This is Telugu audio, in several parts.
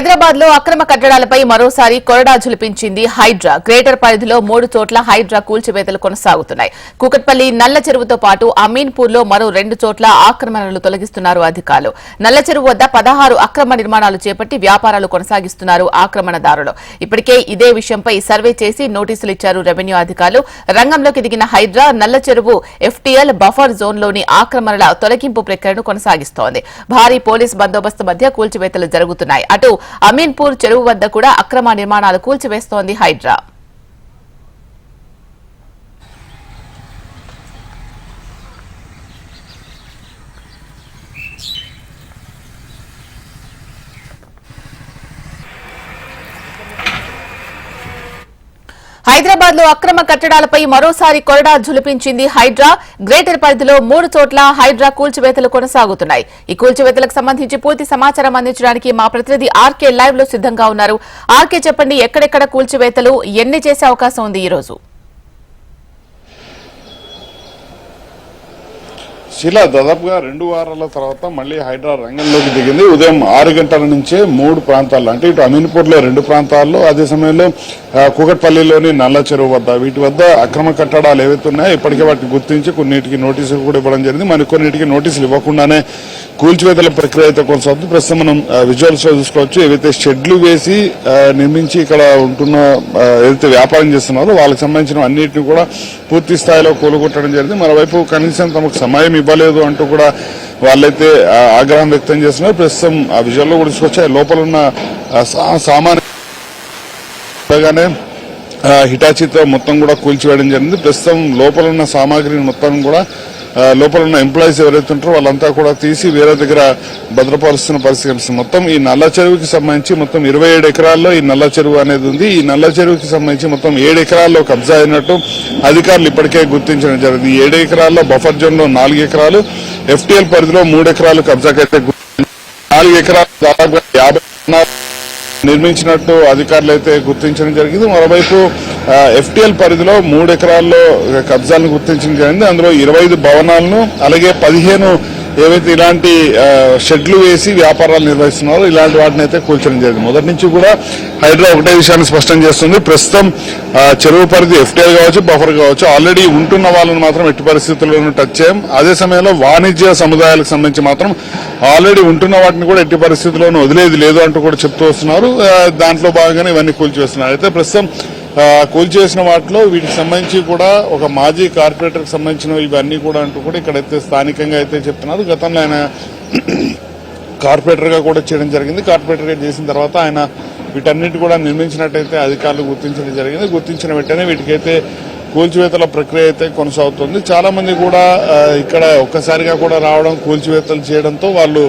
హైదరాబాద్లో అక్రమ కట్టడాలపై మరోసారి కొరడా జులిపించింది హైడ్రా. గ్రేటర్ పరిధిలో మూడు చోట్ల హైడ్రా కూల్చివేతలు కొనసాగుతున్నాయి. కూకట్పల్లి నల్ల చెరువుతో పాటు అమీన్పూర్లో మరో రెండు చోట్ల ఆక్రమణలు తొలగిస్తున్నారు అధికారులు. నల్ల చెరువు వద్ద పదహారు అక్రమ నిర్మాణాలు చేపట్టి వ్యాపారాలు కొనసాగిస్తున్నారు ఆక్రమణదారులు. ఇప్పటికే ఇదే విషయంపై సర్వే చేసి నోటీసులు ఇచ్చారు రెవెన్యూ అధికారులు. రంగంలోకి దిగిన హైడ్రా నల్ల చెరువు ఎఫ్టీఎల్ బఫర్ జోన్లోని ఆక్రమణల తొలగింపు ప్రక్రియను కొనసాగిస్తోంది. భారీ పోలీస్ బందోబస్తు మధ్య కూల్చివేతలు జరుగుతున్నాయి. అటు అమీన్పూర్ చెరువు వద్ద కూడా అక్రమ నిర్మాణాలు కూల్చివేస్తోంది హైడ్రా. హైదరాబాద్లో అక్రమ కట్టడాలపై మరోసారి కొరడా జులిపించింది హైడ్రా. గ్రేటర్ పరిధిలో మూడు చోట్ల హైడ్రా కూల్చివేతలు కొనసాగుతున్నాయి. ఈ కూల్చివేతలకు సంబంధించి పూర్తి సమాచారం అందించడానికి మా ప్రతినిధి ఆర్కే లైవ్లో సిద్ధంగా ఉన్నారు. ఆర్కే చెప్పండి ఎక్కడెక్కడ కూల్చివేతలు ఎన్ని చేసే అవకాశం ఉంది ఈ రోజు శిలా దాదాపుగా రెండు వారాల తర్వాత మళ్ళీ హైడ్రా రంగంలోకి దిగింది. ఉదయం ఆరు గంటల నుంచే మూడు ప్రాంతాల్లో అంటే ఇటు అమీన్పూర్లో రెండు ప్రాంతాల్లో అదే సమయంలో కూకట్పల్లిలోని నల్ల చెరువు వద్ద వీటి వద్ద అక్రమ కట్టడాలు ఏవైతే ఉన్నాయో ఇప్పటికే వాటిని గుర్తించి కొన్నిటికి నోటీసులు కూడా ఇవ్వడం జరిగింది. మరి కొన్నిటికి నోటీసులు ఇవ్వకుండానే కూల్చివేతల ప్రక్రియ అయితే కొనసాగుతుంది. ప్రస్తుతం మనం విజువల్స్లో చూసుకోవచ్చు. ఏవైతే షెడ్లు వేసి నిర్మించి ఇక్కడ ఉంటున్న ఏదైతే వ్యాపారం చేస్తున్నారో వాళ్ళకి సంబంధించిన అన్నిటిని కూడా పూర్తి స్థాయిలో కూలగొట్టడం జరిగింది. మరోవైపు కనీసం తమకు సమయం ఇవ్వలేదు అంటూ కూడా వాళ్ళైతే ఆగ్రహం వ్యక్తం చేస్తున్నారు. ప్రస్తుతం ఆ విజువల్లో కూడా తీసుకొచ్చాయి లోపల ఉన్న ఆ, హిటాచితో మొత్తం కూడా కూల్చివేయడం జరిగింది. ప్రస్తుతం లోపల ఉన్న సామాగ్రిని మొత్తం కూడా లోపల ఉన్న ఎంప్లాయీస్ ఎవరైతే ఉంటారో వాళ్ళంతా కూడా తీసి వేరే దగ్గర భద్రపరుస్తున్న పరిస్థితి కనిపిస్తుంది. మొత్తం ఈ నల్ల చెరువుకి సంబంధించి మొత్తం ఇరవై ఏడు ఎకరాల్లో ఈ నల్ల చెరువు అనేది ఉంది. ఈ నల్ల చెరువుకి సంబంధించి మొత్తం ఏడు ఎకరాల్లో కబ్జా అయినట్టు అధికారులు ఇప్పటికే గుర్తించడం జరిగింది. ఈ ఏడు ఎకరాల్లో బఫర్ జోన్లో నాలుగు ఎకరాలు ఎఫ్టీఎల్ పరిధిలో మూడు ఎకరాలు కబ్జాకైతే నాలుగు ఎకరాలు దాదాపు యాభై నిర్మించినట్టు అధికారులు అయితే గుర్తించడం జరిగింది. మరోవైపు ఎఫ్టీఎల్ పరిధిలో మూడు ఎకరాల్లో కబ్జాలను గుర్తించడం జరిగింది. అందులో ఇరవై ఐదు భవనాలను అలాగే పదిహేను ఏవైతే ఇలాంటి షెడ్లు వేసి వ్యాపారాలు నిర్వహిస్తున్నారో ఇలాంటి వాటిని అయితే కూల్చడం జరిగింది. మొదటి నుంచి కూడా హైడ్రా ఒకటే విషయాన్ని స్పష్టం చేస్తుంది. ప్రస్తుతం చెరువు పరిధి ఎఫ్టీఎల్ కావచ్చు బఫర్ కావచ్చు ఆల్రెడీ ఉంటున్న వాళ్ళని మాత్రం ఎట్టి పరిస్థితుల్లోనూ టచ్ చేయం. అదే సమయంలో వాణిజ్య సముదాయాలకు సంబంధించి మాత్రం ఆల్రెడీ ఉంటున్న వాటిని కూడా ఎట్టి పరిస్థితుల్లోనూ వదిలేది లేదు అంటూ కూడా చెప్తూ వస్తున్నారు. దాంట్లో భాగంగానే ఇవన్నీ కూల్చివేస్తున్నారు. అయితే ప్రస్తుతం కూల్ చేసిన వాటిలో వీటికి సంబంధించి కూడా ఒక మాజీ కార్పొరేటర్ సంబంధించిన ఇవన్నీ కూడా అంటూ కూడా ఇక్కడైతే స్థానికంగా అయితే చెప్తున్నారు. గతంలో ఆయన కార్పొరేటర్గా కూడా చేయడం జరిగింది. కార్పొరేటర్గా చేసిన తర్వాత ఆయన వీటన్నిటి కూడా నిర్మించినట్టయితే అధికారులు గుర్తించడం జరిగింది. గుర్తించిన వెంటనే వీటికైతే కూల్చివేతల ప్రక్రియ అయితే కొనసాగుతుంది. చాలామంది కూడా ఇక్కడ ఒక్కసారిగా కూడా రావడం కూల్చివేతలు చేయడంతో వాళ్ళు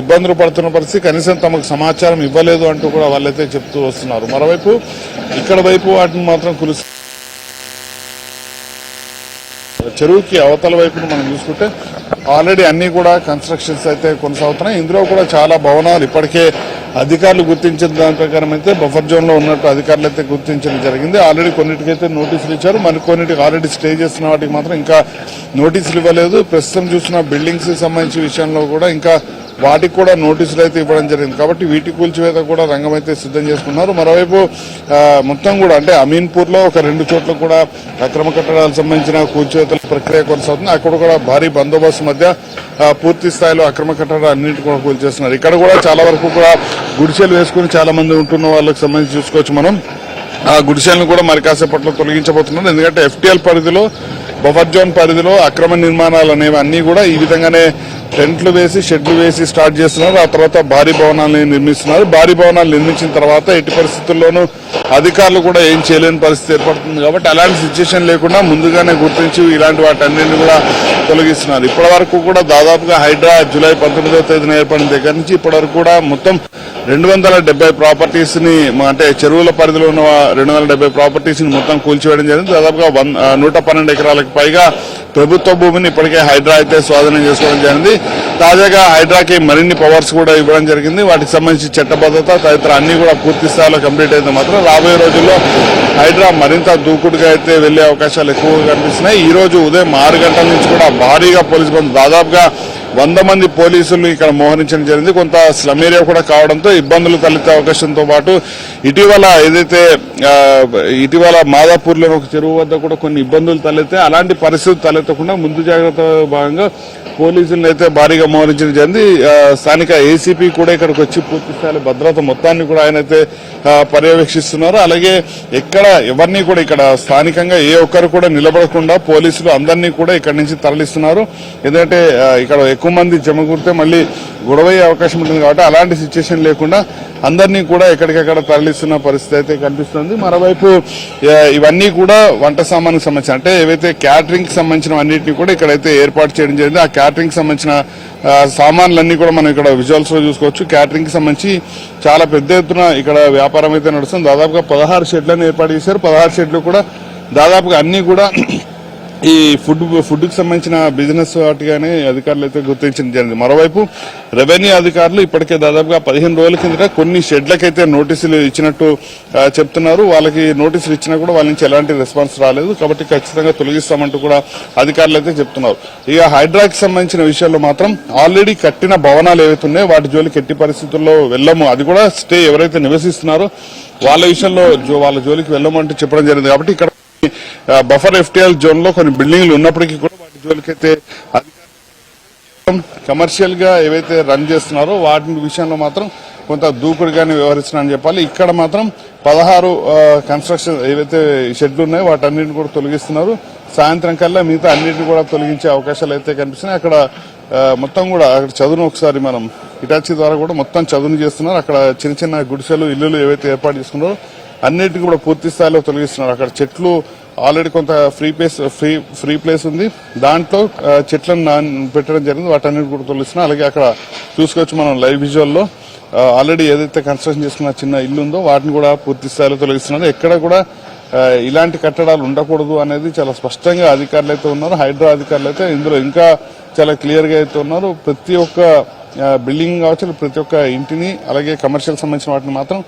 ఇబ్బందులు పడుతున్న పరిస్థితి. కనీసం తమకు సమాచారం ఇవ్వలేదు అంటూ కూడా వాళ్ళైతే చెప్తూ వస్తున్నారు. మరోవైపు ఇక్కడ వైపు వాటిని మాత్రం కులుసు చెరువుకి అవతల వైపును మనం చూసుకుంటే ఆల్రెడీ అన్నీ కూడా కన్స్ట్రక్షన్స్ అయితే కొనసాగుతున్నాయి. ఇందులో కూడా చాలా భవనాలు ఇప్పటికే అధికారులు గుర్తించిన దాని ప్రకారం అయితే బఫర్ జోన్లో ఉన్నట్టు అధికారులు అయితే గుర్తించడం జరిగింది. ఆల్రెడీ కొన్నిటికైతే నోటీసులు ఇచ్చారు. మరి కొన్నిటికి ఆల్రెడీ స్టే చేస్తున్న వాటికి మాత్రం ఇంకా నోటీసులు ఇవ్వలేదు. ప్రస్తుతం చూసిన బిల్డింగ్స్ సంబంధించిన విషయంలో కూడా ఇంకా వాటికి కూడా నోటీసులు అయితే ఇవ్వడం జరిగింది. కాబట్టి వీటి కూల్చివేత కూడా రంగం అయితే సిద్ధం చేసుకున్నారు. మరోవైపు మొత్తం కూడా అంటే అమీన్పూర్లో ఒక రెండు చోట్ల కూడా అక్రమ కట్టడాలకు సంబంధించిన కూల్చివేతల ప్రక్రియ కొనసాగుతుంది. అక్కడ కూడా భారీ బందోబస్తు మధ్య పూర్తి స్థాయిలో అక్రమ కట్టడాలు అన్నింటి కూడా కూల్చేస్తున్నారు. ఇక్కడ కూడా చాలా వరకు కూడా గుడిసెలు వేసుకుని చాలా మంది ఉంటున్న వాళ్ళకి సంబంధించి చూసుకోవచ్చు మనం. ఆ గుడిసెలను కూడా మరి కాసేపట్లో తొలగించబోతున్నారు. ఎందుకంటే ఎఫ్టీఎల్ పరిధిలో బఫర్ జోన్ పరిధిలో అక్రమ నిర్మాణాలు అనేవి అన్ని కూడా ఈ విధంగానే టెంట్లు వేసి షెడ్లు వేసి స్టార్ట్ చేస్తున్నారు. ఆ తర్వాత భారీ భవనాలను నిర్మిస్తున్నారు. భారీ భవనాలు నిర్మించిన తర్వాత ఎట్టి పరిస్థితుల్లోనూ అధికారులు కూడా ఏం చేయలేని పరిస్థితి ఏర్పడుతుంది కాబట్టి అలాంటి సిచ్యువేషన్ లేకుండా ముందుగానే గుర్తించి ఇలాంటి వాటన్నింటిని కూడా తొలగిస్తున్నారు. ఇప్పటి వరకు కూడా దాదాపుగా హైడ్రా జూలై పంతొమ్మిదవ తేదీన ఏర్పడిన దగ్గర నుంచి ఇప్పటివరకు కూడా మొత్తం రెండు వందల డెబ్బై ప్రాపర్టీస్ని అంటే చెరువుల పరిధిలో ఉన్న రెండు వందల డెబ్బై ప్రాపర్టీస్ని మొత్తం కూల్చివేయడం జరిగింది. దాదాపుగా వన్ నూట పన్నెండు ఎకరాలకు పైగా ప్రభుత్వ భూమిని ఇప్పటికే హైడ్రా అయితే స్వాధీనం చేసుకోవడం జరిగింది. తాజాగా హైడ్రాకి మరిన్ని పవర్స్ కూడా ఇవ్వడం జరిగింది. వాటికి సంబంధించి చట్టబద్ధత తదితర అన్ని కూడా పూర్తి స్థాయిలో కంప్లీట్ అయితే మాత్రం. రాబోయే రోజుల్లో హైడ్రా మరింత దూకుడుగా అయితే వెళ్ళే అవకాశాలు ఎక్కువగా కనిపిస్తున్నాయి. ఈ రోజు ఉదయం ఆరు గంటల నుంచి కూడా భారీగా పోలీస్ బంద్. దాదాపుగా వంద మంది పోలీసులు ఇక్కడ మోహరించడం జరిగింది. కొంత స్లమ్ ఏరియా కూడా కావడంతో ఇబ్బందులు తలెత్తే అవకాశంతో పాటు ఇటీవల ఏదైతే ఇటీవల మాదాపూర్లో ఒక చెరువు వద్ద కూడా కొన్ని ఇబ్బందులు తలెత్తే అలాంటి పరిస్థితులు తలెత్తకుండా ముందు జాగ్రత్త భాగంగా పోలీసులను అయితే భారీగా మోహరించడం జరిగింది. స్థానిక ఏసీపీ కూడా ఇక్కడికి వచ్చి పూర్తి స్థాయి భద్రత మొత్తాన్ని కూడా ఆయన అయితే పర్యవేక్షిస్తున్నారు. అలాగే ఎక్కడ ఎవరిని కూడా ఇక్కడ స్థానికంగా ఏ ఒక్కరు కూడా నిలబడకుండా పోలీసులు అందరినీ కూడా ఇక్కడ నుంచి తరలిస్తున్నారు. ఎందుకంటే ఇక్కడ ఎక్కువ మంది జమకూరితే మళ్ళీ గొడవయ్యే అవకాశం ఉంటుంది కాబట్టి అలాంటి సిచ్యువేషన్ లేకుండా అందరినీ కూడా ఎక్కడికక్కడ తరలిస్తున్న పరిస్థితి అయితే కనిపిస్తుంది. మరోవైపు ఇవన్నీ కూడా వంట సామాన్కి సంబంధించిన అంటే ఏవైతే క్యాటరింగ్కి సంబంధించిన అన్నింటినీ కూడా ఇక్కడైతే ఏర్పాటు చేయడం జరిగింది. ఆ క్యాటరింగ్ సంబంధించిన సామాన్లన్నీ కూడా మనం ఇక్కడ విజువల్స్లో చూసుకోవచ్చు. క్యాటరింగ్కి సంబంధించి చాలా పెద్ద ఎత్తున ఇక్కడ వ్యాపారం అయితే నడుస్తుంది. దాదాపుగా పదహారు షెడ్లను ఏర్పాటు చేశారు. పదహారు షెడ్లు కూడా దాదాపుగా అన్ని కూడా ఈ ఫుడ్ ఫుడ్కి సంబంధించిన బిజినెస్ వాటిగానే అధికారులు అయితే గుర్తించడం జరిగింది. మరోవైపు రెవెన్యూ అధికారులు ఇప్పటికే దాదాపుగా పదిహేను రోజుల కిందట కొన్ని షెడ్లకైతే నోటీసులు ఇచ్చినట్టు చెప్తున్నారు. వాళ్ళకి నోటీసులు ఇచ్చినా కూడా వాళ్ళ నుంచి ఎలాంటి రెస్పాన్స్ రాలేదు. కాబట్టి ఖచ్చితంగా తొలగిస్తామంటూ కూడా అధికారులు అయితే చెప్తున్నారు. ఇక హైడ్రాకి సంబంధించిన విషయాల్లో మాత్రం ఆల్రెడీ కట్టిన భవనాలు ఏవైతున్నాయో వాటి జోలికి ఎట్టి పరిస్థితుల్లో వెళ్ళము. అది కూడా స్టే ఎవరైతే నివసిస్తున్నారో వాళ్ళ విషయంలో జో- వాళ్ళ జోలికి వెళ్ళమంటూ చెప్పడం జరిగింది. కాబట్టి ఇక్కడ బఫర్ ఎఫ్టీఎల్ జోన్లో కొన్ని బిల్డింగ్లు ఉన్నప్పటికీ కూడా వాటి జోలికైతే కమర్షియల్గా ఏవైతే రన్ చేస్తున్నారో వాటి విషయంలో మాత్రం కొంత దూకుడుగానే వ్యవహరిస్తున్నారని చెప్పాలి. ఇక్కడ మాత్రం పదహారు కన్స్ట్రక్షన్ ఏవైతే షెడ్లు ఉన్నాయో వాటన్నిటిని కూడా తొలగిస్తున్నారు. సాయంత్రం కల్లా మిగతా అన్నింటిని కూడా తొలగించే అవకాశాలు అయితే కనిపిస్తున్నాయి. అక్కడ మొత్తం కూడా అక్కడ చదువును ఒకసారి మనం ఇటాచీ ద్వారా కూడా మొత్తం చదువును చేస్తున్నారు. అక్కడ చిన్న చిన్న గుడిసెలు ఇల్లులు ఏవైతే ఏర్పాటు చేసుకున్నారో అన్నిటిని కూడా పూర్తి స్థాయిలో తొలగిస్తున్నారు. అక్కడ చెట్లు ఆల్రెడీ కొంత free place free free place ఉంది. దాంట్లో చెట్లను పెట్టడం జరిగింది. వాటన్నిటి కూడా తొలగిస్తున్నారు. అలాగే అక్కడ చూసుకోవచ్చు మనం లైవ్ విజువల్లో ఆల్రెడీ ఏదైతే కన్స్ట్రక్షన్ చేసుకున్న చిన్న ఇల్లు ఉందో వాటిని కూడా పూర్తి స్థాయిలో తొలగిస్తున్నారు. ఎక్కడ కూడా ఇలాంటి కట్టడాలు ఉండకూడదు అనేది చాలా స్పష్టంగా అధికారులు అయితే ఉన్నారు. హైడ్రా అధికారులు అయితే ఇందులో ఇంకా చాలా క్లియర్గా అయితే ఉన్నారు. ప్రతి ఒక్క బిల్డింగ్ కావచ్చు ప్రతి ఒక్క ఇంటిని అలాగే కమర్షియల్ సంబంధించిన వాటిని మాత్రం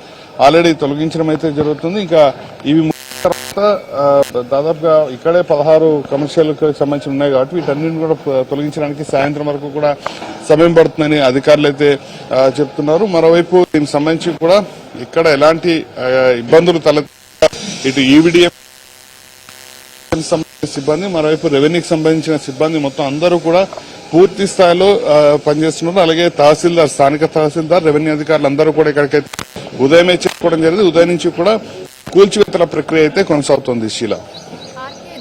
ఆల్రెడీ తొలగించడం అయితే జరుగుతుంది. ఇంకా ఇవి తర్వాత దాదాపుగా ఇక్కడే పదహారు కమర్షియల్ సంబంధించిన సంబంధించి ఉన్నాయి కాబట్టి వీటన్నిటిని కూడా తొలగించడానికి సాయంత్రం వరకు కూడా సమయం పడుతుందని అధికారులు అయితే చెప్తున్నారు. మరోవైపు దీనికి సంబంధించి కూడా ఇక్కడ ఎలాంటి ఇబ్బందులు తల ఇటు ఈవిడిఎఫ్ సంబంధించిన సిబ్బంది మరోవైపు రెవెన్యూకి సంబంధించిన సిబ్బంది మొత్తం అందరూ కూడా పూర్తి స్థాయిలో పనిచేస్తున్నారు. అలాగే తహసీల్దార్ స్థానిక తహసీల్దార్ రెవెన్యూ అధికారులు అందరూ కూడా ఇక్కడికైతే ఉదయమే చెప్పుకోవడం జరిగింది. ఉదయం నుంచి కూడా కూల్చివేతల ప్రక్రియ అయితే కొనసాగుతోంది శీలా.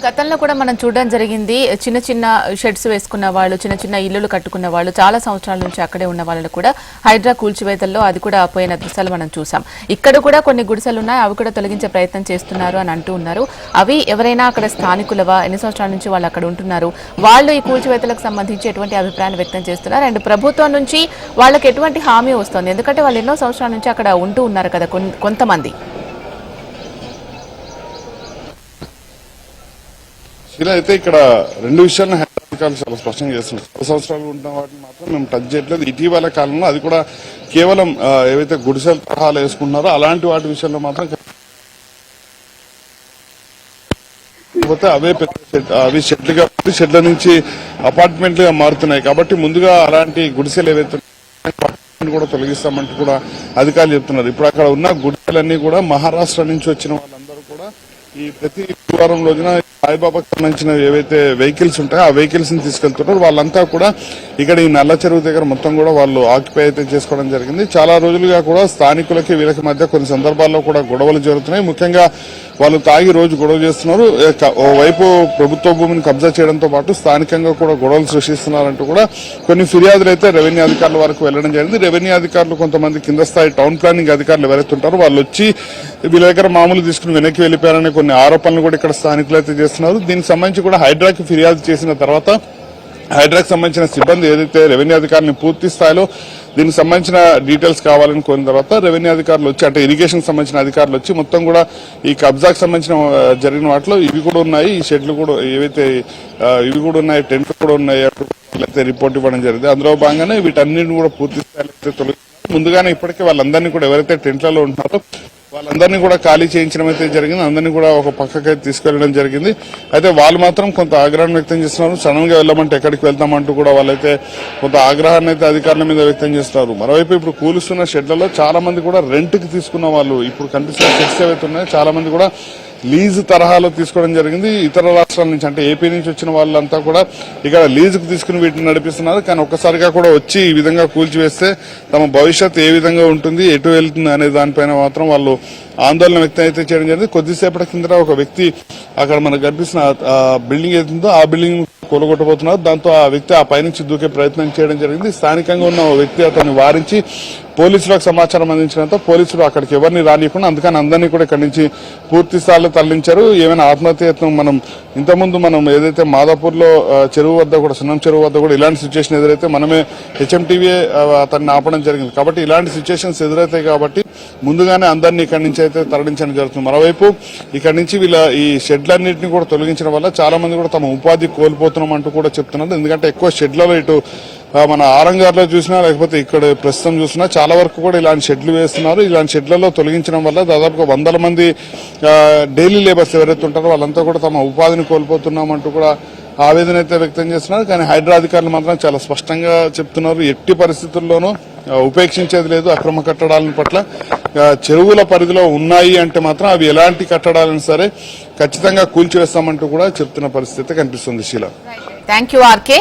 గతంలో కూడా మనం చూడడం జరిగింది చిన్న చిన్న షెడ్స్ వేసుకున్న వాళ్ళు చిన్న చిన్న ఇల్లులు కట్టుకున్న వాళ్ళు చాలా సంవత్సరాల నుంచి అక్కడే ఉన్న వాళ్ళని కూడా హైడ్రా కూల్చివేతల్లో అది కూడా పోయిన దృశ్యాలు మనం చూసాం. ఇక్కడ కూడా కొన్ని గుడిసెలు ఉన్నాయి అవి కూడా తొలగించే ప్రయత్నం చేస్తున్నారు అని అంటూ ఉన్నారు. అవి ఎవరైనా అక్కడ స్థానికులవా? ఎన్ని సంవత్సరాల నుంచి వాళ్ళు అక్కడ ఉంటున్నారు? వాళ్ళు ఈ కూల్చివేతలకు సంబంధించి ఎటువంటి అభిప్రాయాన్ని వ్యక్తం చేస్తున్నారు? అండ్ ప్రభుత్వం నుంచి వాళ్ళకి ఎటువంటి హామీ వస్తుంది? ఎందుకంటే వాళ్ళు ఎన్నో సంవత్సరాల నుంచి అక్కడ ఉంటూ ఉన్నారు కదా కొంతమంది. అయితే ఇక్కడ రెండు విషయాలను హైదరాబాద్ చాలా స్పష్టంగా చేస్తున్నారు. పది సంవత్సరాలు ఉన్న వాటిని మాత్రం మేము టచ్ చేయట్లేదు. ఇటీవల కాలంలో అది కూడా కేవలం ఏవైతే గుడిసెల తరహాలు వేసుకుంటున్నారో అలాంటి వాటి విషయంలో మాత్రం పోతే అవే పెద్ద అవి షెడ్లు కాబట్టి షెడ్ల నుంచి అపార్ట్మెంట్లుగా మారుతున్నాయి. కాబట్టి ముందుగా అలాంటి గుడిసెలు ఏవైతే కూడా తొలగిస్తామంటూ కూడా అధికారులు చెప్తున్నారు. ఇప్పుడు అక్కడ ఉన్న గుడిసెలన్నీ కూడా మహారాష్ట్ర నుంచి వచ్చిన ఈ ప్రతి గురువారం రోజున సాయిబాబాకి సంబంధించిన ఏవైతే వెహికల్స్ ఉంటాయో ఆ వెహికల్స్ని తీసుకెళ్తున్నారు. వాళ్ళంతా కూడా ఇక్కడ ఈ నల్ల చెరువు దగ్గర మొత్తం కూడా వాళ్ళు ఆక్యుపై అయితే చేసుకోవడం జరిగింది. చాలా రోజులుగా కూడా స్థానికులకి వీళ్ళకి మధ్య కొన్ని సందర్భాల్లో కూడా గొడవలు జరుగుతున్నాయి. ముఖ్యంగా వాళ్ళు తాగి రోజు గొడవ చేస్తున్నారు. ఓవైపు ప్రభుత్వ భూమిని కబ్జా చేయడంతో పాటు స్థానికంగా కూడా గొడవలు సృష్టిస్తున్నారంటూ కూడా కొన్ని ఫిర్యాదులు అయితే రెవెన్యూ అధికారుల వరకు వెళ్ళడం జరిగింది. రెవెన్యూ అధికారులు కొంతమంది కింద స్థాయి టౌన్ ప్లానింగ్ అధికారులు ఎవరైతే ఉంటారో వాళ్ళు వచ్చి వీళ్ళ దగ్గర మామూలు తీసుకుని వెనక్కి వెళ్ళిపోయారనే కొన్ని ఆరోపణలు కూడా ఇక్కడ స్థానికులు అయితే చేస్తున్నారు. దీనికి సంబంధించి కూడా హైడ్రాకి ఫిర్యాదు చేసిన తర్వాత హైడ్రాకు సంబంధించిన సిబ్బంది ఏదైతే రెవెన్యూ అధికారులను పూర్తి స్థాయిలో దీనికి సంబంధించిన డీటెయిల్స్ కావాలని కోరిన తర్వాత రెవెన్యూ అధికారులు వచ్చి అంటే ఇరిగేషన్ సంబంధించిన అధికారులు వచ్చి మొత్తం కూడా ఈ కబ్జాకు సంబంధించిన జరిగిన వాటిలో ఇవి కూడా ఉన్నాయి. ఈ షెడ్లు కూడా ఏవైతే ఇవి కూడా ఉన్నాయి టెంట్లు కూడా ఉన్నాయి అయితే రిపోర్ట్ ఇవ్వడం జరిగింది అందులో భాగంగానే వీటన్నిటిని కూడా పూర్తి స్థాయిలో అయితే ముందుగానే ఇప్పటికే వాళ్ళందరినీ కూడా ఎవరైతే టెంట్లలో ఉంటున్నారో వాళ్ళందరినీ కూడా ఖాళీ చేయించడం అయితే జరిగింది. అందరినీ కూడా ఒక పక్కకి తీసుకెళ్ళడం జరిగింది. అయితే వాళ్ళు మాత్రం కొంత ఆగ్రహం వ్యక్తం చేస్తున్నారు. సడన్గా వెళ్ళమంటే ఎక్కడికి వెళ్తామంటూ కూడా వాళ్ళైతే కొంత ఆగ్రహాన్ని అయితే అధికారుల మీద వ్యక్తం చేస్తున్నారు. మరోవైపు ఇప్పుడు కూలుస్తున్న షెడ్లలో చాలా మంది కూడా రెంట్కి తీసుకున్న వాళ్ళు ఇప్పుడు కనిపిస్తున్న షెడ్స్ ఏవైతే ఉన్నాయో చాలా మంది కూడా లీజ్ తరహాలో తీసుకోవడం జరిగింది. ఇతర రాష్ట్రాల నుంచి అంటే ఏపీ నుంచి వచ్చిన వాళ్ళంతా కూడా ఇక్కడ లీజుకు తీసుకుని వీటిని నడిపిస్తున్నారు. కానీ ఒక్కసారిగా కూడా వచ్చి ఈ విధంగా కూల్చివేస్తే తమ భవిష్యత్ ఏ విధంగా ఉంటుంది ఎటు వెళ్తుంది అనే దానిపైన మాత్రం వాళ్ళు ఆందోళన వ్యక్తం అయితే చేయడం జరిగింది. కొద్దిసేపటి కింద ఒక వ్యక్తి అక్కడ మనకు కనిపిస్తున్న ఆ బిల్డింగ్ ఏదైతుందో ఆ బిల్డింగ్ కూలగొట్టబోతున్నారు. దాంతో ఆ వ్యక్తి ఆ పైనుంచి దూకే ప్రయత్నం చేయడం జరిగింది. స్థానికంగా ఉన్న వ్యక్తి అతన్ని వారించి పోలీసులకు సమాచారం అందించడంతో పోలీసులు అక్కడికి ఎవరిని రానియకుండా అందుకని అందరినీ కూడా ఇక్కడి నుంచి పూర్తి స్థాయిలో తరలించారు. ఏమైనా ఆత్మహత్యత్నం మనం ఇంతకుముందు మనం ఏదైతే మాదాపూర్లో చెరువు వద్ద కూడా సున్నం చెరువు వద్ద కూడా ఇలాంటి సిచ్యువేషన్ ఎదురైతే మనమే హెచ్ఎంటీవీ అతన్ని ఆపడం జరిగింది. కాబట్టి ఇలాంటి సిచ్యువేషన్స్ ఎదురైతాయి కాబట్టి ముందుగానే అందరినీ ఇక్కడి నుంచి అయితే తరలించడం జరుగుతుంది. మరోవైపు ఇక్కడి నుంచి వీళ్ళ ఈ షెడ్లన్నింటినీ కూడా తొలగించడం వల్ల చాలా మంది కూడా తమ ఉపాధి కోల్పోతున్నాం అంటూ కూడా చెప్తున్నారు. ఎందుకంటే ఎక్కువ షెడ్లలో ఇటు మన ఆరంగార్లో చూసినా లేకపోతే ఇక్కడ ప్రస్తుతం చూసినా చాలా వరకు కూడా ఇలాంటి షెడ్లు వేస్తున్నారు. ఇలాంటి షెడ్లలో తొలగించడం వల్ల దాదాపుగా వందల మంది డైలీ లేబర్స్ ఎవరైతే ఉంటారో వాళ్ళంతా కూడా తమ ఉపాధిని కోల్పోతున్నామంటూ కూడా ఆవేదన అయితే వ్యక్తం చేస్తున్నారు. కానీ హైడ్రా అధికారులు మాత్రం చాలా స్పష్టంగా చెప్తున్నారు. ఎట్టి పరిస్థితుల్లోనూ ఉపేక్షించేది లేదు అక్రమ కట్టడాల పట్ల. చెరువుల పరిధిలో ఉన్నాయి అంటే మాత్రం అవి ఎలాంటి కట్టడాలను సరే ఖచ్చితంగా కూల్చివేస్తామంటూ కూడా చెప్తున్న పరిస్థితి కనిపిస్తుంది శీల. Thank you RK